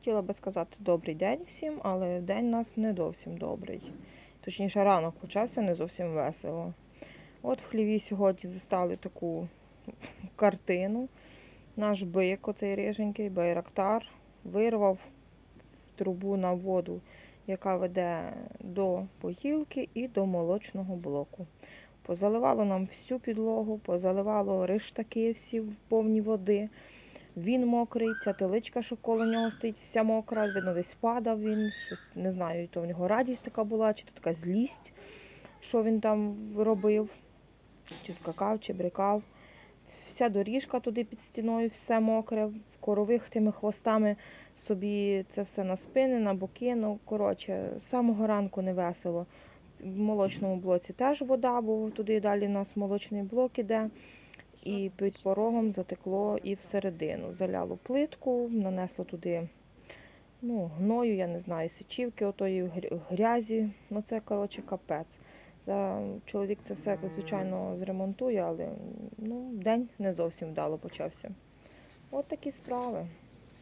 Хотіла би сказати добрий день всім, але день у нас не зовсім добрий. Точніше, ранок почався не зовсім весело. От в хліві сьогодні застали таку картину. Наш бик, оцей риженький, байрактар, вирвав трубу на воду, яка веде до поїлки і до молочного блоку. Позаливало нам всю підлогу, позаливало риштаки всі в повні води. Він мокрий, ця теличка, що коло нього стоїть, вся мокра, видно, десь падав він, щось не знаю, то в нього радість така була, чи то така злість, що він там робив, чи скакав, чи брикав. Вся доріжка туди під стіною, все мокре, в корових тими хвостами собі це все на спини, на боки. Ну, коротше, з самого ранку не весело. В молочному блоці теж вода, бо туди далі у нас молочний блок іде. І під порогом затекло і всередину. Заляло плитку, нанесло туди ну, гною, я не знаю, сечівки, отої грязі. Ну це, коротше, капець. Та чоловік це все, звичайно, зремонтує, але ну, день не зовсім вдало почався. От такі справи.